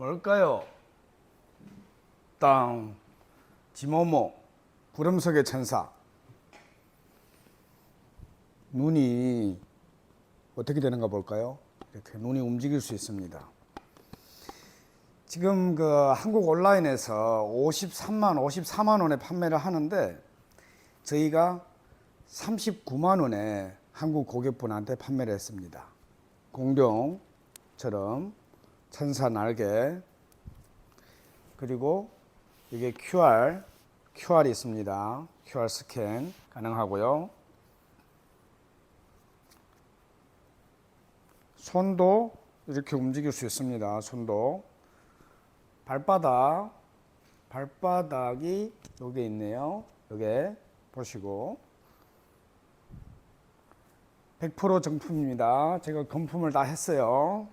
뭘까요? 땅, 지모모, 구름 속의 천사. 눈이 어떻게 되는가 볼까요? 이렇게 눈이 움직일 수 있습니다. 지금 그 한국 온라인에서 53만, 54만 원에 판매를 하는데 저희가 39만 원에 한국 고객분한테 판매를 했습니다. 공룡처럼 천사 날개 그리고 이게 QR, QR이 있습니다. QR 스캔 가능하고요. 손도 이렇게 움직일 수 있습니다. 손도 발바닥 발바닥이 여기 있네요. 여기 보시고 100% 정품입니다. 제가 건품을 다 했어요.